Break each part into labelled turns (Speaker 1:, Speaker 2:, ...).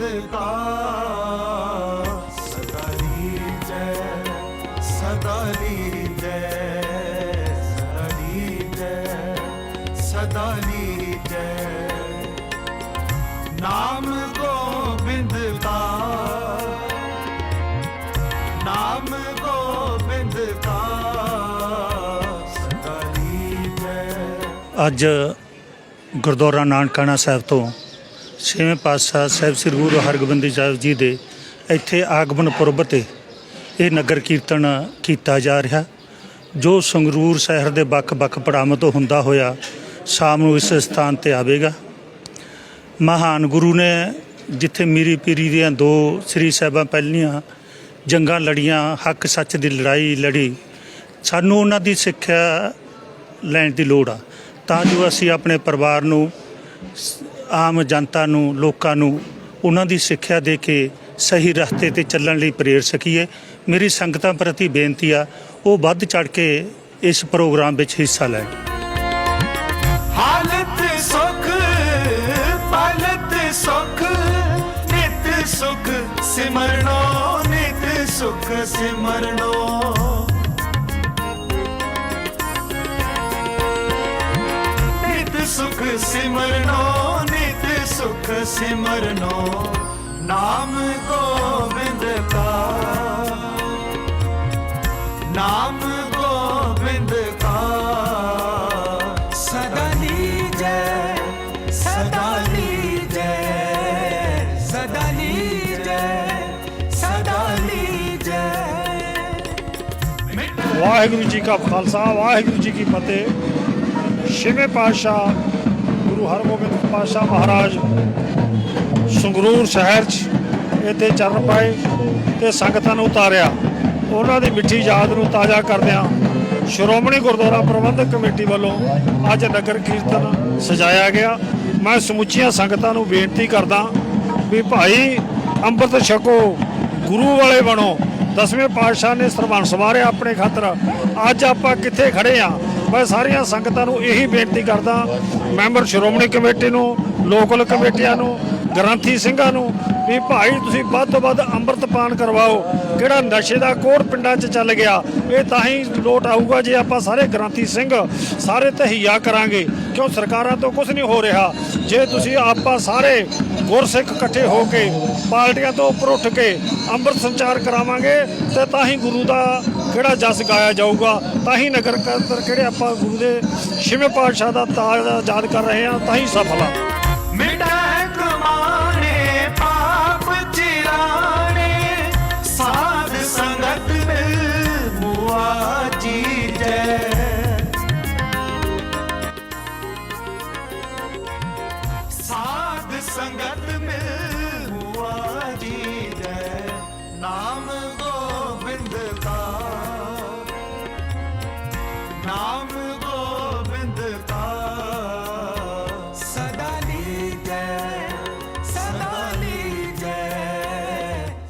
Speaker 1: ਸਦਕਾ ਸਦਾ ਲੀ ਜੈ
Speaker 2: ਅੱਜ ਗੁਰਦੁਆਰਾ ਨਾਨਕਾਣਾ ਸਾਹਿਬ ਤੋਂ ਛੇਵੇਂ ਪਾਤਸ਼ਾਹ ਸਾਹਿਬ ਸ੍ਰੀ ਗੁਰੂ ਹਰਗੋਬਿੰਦ ਸਾਹਿਬ ਜੀ ਦੇ ਇੱਥੇ ਆਗਮਨ ਪੁਰਬ ਤੇ ਇਹ ਨਗਰ ਕੀਰਤਨ ਕੀਤਾ ਜਾ ਰਿਹਾ। ਜੋ ਸੰਗਰੂਰ ਸ਼ਹਿਰ ਦੇ ਵੱਖ-ਵੱਖ ਪੜਾਵਾਂ ਤੋਂ ਹੁੰਦਾ ਹੋਇਆ ਸ਼ਾਮ ਨੂੰ ਇਸ ਸਥਾਨ ਤੇ ਆਵੇਗਾ। ਮਹਾਨ ਗੁਰੂ ਨੇ ਜਿੱਥੇ ਮੀਰੀ ਪੀਰੀ ਦੀਆਂ ਦੋ ਸ੍ਰੀ ਸਾਹਿਬਾਂ ਪਹਿਲੀਆਂ ਜੰਗਾਂ ਲੜੀਆਂ, ਹੱਕ ਸੱਚ ਦੀ ਲੜਾਈ ਲੜੀ, ਸਾਨੂੰ ਉਹਨਾਂ ਦੀ ਸਿੱਖਿਆ ਲੈਣ ਦੀ ਲੋੜ ਆ। ਤਾਂ ਜੋ ਅਸੀਂ ਆਪਣੇ ਪਰਿਵਾਰ ਨੂੰ ਆਮ ਜਨਤਾ ਨੂੰ, ਲੋਕਾਂ ਨੂੰ ਉਹਨਾਂ ਦੀ ਸਿੱਖਿਆ ਦੇ ਕੇ ਸਹੀ ਰਸਤੇ ਤੇ ਚੱਲਣ ਲਈ ਪ੍ਰੇਰ ਸਕੀਏ। ਮੇਰੀ ਸੰਗਤਾਂ ਪ੍ਰਤੀ ਬੇਨਤੀ ਆ, ਉਹ ਵੱਧ ਚੜ ਕੇ ਇਸ ਪ੍ਰੋਗਰਾਮ ਵਿੱਚ ਹਿੱਸਾ ਲੈਣ।
Speaker 1: ਹਾਲਤ ਸੁਖ, ਪਾਲਤ ਸੁਖ, ਨਿਤ ਸੁਖ ਸਿਮਰਨੋ, ਨਿਤ ਸੁਖ ਸਿਮਰਨੋ। ਨਿਤ ਸੁਖ ਸਿਮਰਨੋ ਸੁਖ ਸਿਮਰਨੋ, ਨਾਮ ਗੋਬਿੰਦ ਕਾ। ਨਾਮ ਗੋਬਿੰਦ ਕਾ। ਸਦਾ ਲੀਜੈ ਸਦਾ ਲੀਜੈ ਸਦਾ ਲੀਜੈ ਸਦਾ ਲੀਜੈ।
Speaker 3: ਵਾਹਿਗੁਰੂ ਜੀ ਕਾ ਖਾਲਸਾ, ਵਾਹਿਗੁਰੂ ਜੀ ਕੀ ਫਤਿਹ। ਛੇਵੇਂ ਪਾਤਸ਼ਾਹ ਗੁਰੂ ਹਰਗੋਬਿੰਦ ਪਾਤਸ਼ਾਹ ਮਹਾਰਾਜ ਸੰਗਰੂਰ ਸ਼ਹਿਰ 'ਚ ਇੱਥੇ ਚਰਨ ਪਾਏ ਤੇ ਸੰਗਤਾਂ ਨੂੰ ਉਤਾਰਿਆ। ਉਹਨਾਂ ਦੀ ਮਿੱਠੀ ਯਾਦ ਨੂੰ ਤਾਜ਼ਾ ਕਰਦਿਆਂ ਸ਼੍ਰੋਮਣੀ ਗੁਰਦੁਆਰਾ ਪ੍ਰਬੰਧਕ ਕਮੇਟੀ ਵੱਲੋਂ ਅੱਜ ਨਗਰ ਕੀਰਤਨ ਸਜਾਇਆ ਗਿਆ। ਮੈਂ ਸਮੁੱਚੀਆਂ ਸੰਗਤਾਂ ਨੂੰ ਬੇਨਤੀ ਕਰਦਾ ਵੀ ਭਾਈ ਅੰਮ੍ਰਿਤ ਛਕੋ, ਗੁਰੂ ਵਾਲੇ ਬਣੋ। ਦਸਵੇਂ ਪਾਤਸ਼ਾਹ ਨੇ ਸਰਬੰਸ ਸਵਾਰਿਆ ਆਪਣੇ ਖਾਤਰ। ਅੱਜ ਆਪਾਂ ਕਿੱਥੇ ਖੜੇ ਆ? ਮੈਂ ਸਾਰੀਆਂ ਸੰਗਤਾਂ ਨੂੰ ਇਹੀ ਬੇਨਤੀ ਕਰਦਾ, ਮੈਂਬਰ ਸ਼੍ਰੋਮਣੀ ਕਮੇਟੀ ਨੂੰ, ਲੋਕਲ ਕਮੇਟੀਆਂ ਨੂੰ, ਗ੍ਰੰਥੀ ਸਿੰਘਾਂ ਨੂੰ, ਵੀ ਭਾਈ ਤੁਸੀਂ ਵੱਧ ਤੋਂ ਵੱਧ ਅੰਮ੍ਰਿਤਪਾਨ ਕਰਵਾਓ। ਕਿਹੜਾ ਨਸ਼ੇ ਦਾ ਕੋੜ ਪਿੰਡਾਂ 'ਚ ਚੱਲ ਗਿਆ, ਇਹ ਤਾਂ ਹੀ ਲੋਟ ਆਊਗਾ ਜੇ ਆਪਾਂ ਸਾਰੇ ਗ੍ਰੰਥੀ ਸਿੰਘ ਸਾਰੇ ਤਹਈਆ ਕਰਾਂਗੇ। ਕਿਉਂ ਸਰਕਾਰਾਂ ਤੋਂ ਕੁਝ ਨਹੀਂ ਹੋ ਰਿਹਾ? ਜੇ ਤੁਸੀਂ ਆਪਾਂ ਸਾਰੇ ਗੁਰਸਿੱਖ ਇਕੱਠੇ ਹੋ ਕੇ, ਪਾਰਟੀਆਂ ਤੋਂ ਉੱਪਰ ਉੱਠ ਕੇ ਅੰਮ੍ਰਿਤ ਸੰਚਾਰ ਕਰਾਵਾਂਗੇ, ਤੇ ਤਾਂ ਹੀ ਗੁਰੂ ਦਾ ਕਿਹੜਾ ਜਸ ਗਾਇਆ ਜਾਊਗਾ, ਤਾਂ ਹੀ ਨਗਰ ਕੀਰਤਨ ਕਿਹੜੇ ਆਪਾਂ ਗੁਰੂ ਦੇ ਛੇਵੇਂ ਪਾਤਸ਼ਾਹ ਦਾ ਤਾਜ ਯਾਦ ਕਰ ਰਹੇ ਹਾਂ, ਤਾਂ ਹੀ ਸਫਲ ਆ।
Speaker 1: ਮਿਟੈ ਕਮਾਣੇ ਪਾਪ ਚਿਰਾਣੇ, ਸਾਧ ਸੰਗਤ ਮਿਲ ਮੁਆ ਜੀਜੈ ਸਾਧ ਸੰਗਤ ਮਿਲ ਮੁਆ ਜੀਜੈ ਨਾਮ ਨਾਮ ਗੋਬਿੰਦ ਕਾ। ਸਦਾ ਲੀਜੈ ਸਦਾ ਲੀਜੈ।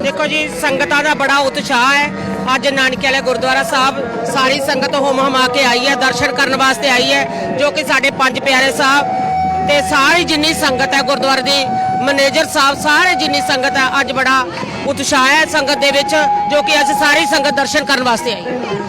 Speaker 4: ਦੇਖੋ ਜੀ, ਸੰਗਤਾਂ ਦਾ ਬੜਾ ਉਤਸ਼ਾਹ ਹੈ। ਅੱਜ ਨਾਨਕੇ ਵਾਲੇ ਗੁਰਦੁਆਰਾ ਸਾਹਿਬ ਸਾਰੀ ਸੰਗਤ ਹੋਮ ਹਮਾ ਕੇ ਆਈ ਹੈ, ਦਰਸ਼ਨ ਕਰਨ ਵਾਸਤੇ ਆਈ ਹੈ, ਜੋ ਕਿ ਸਾਡੇ ਪੰਜ ਪਿਆਰੇ ਸਾਹਿਬ ਤੇ ਸਾਰੀ ਜਿੰਨੀ ਸੰਗਤ ਹੈ ਗੁਰਦੁਆਰੇ ਦੀ, ਮੈਨੇਜਰ ਸਾਹਿਬ ਸਾਰੇ ਜਿੰਨੀ ਸੰਗਤ ਹੈ, ਅੱਜ ਬੜਾ ਉਤਸ਼ਾਹ ਹੈ ਸੰਗਤ ਦੇ ਵਿੱਚ, ਜੋ ਕਿ ਅੱਜ ਸਾਰੀ ਸੰਗਤ ਦਰਸ਼ਨ ਕਰਨ ਵਾਸਤੇ ਆਈ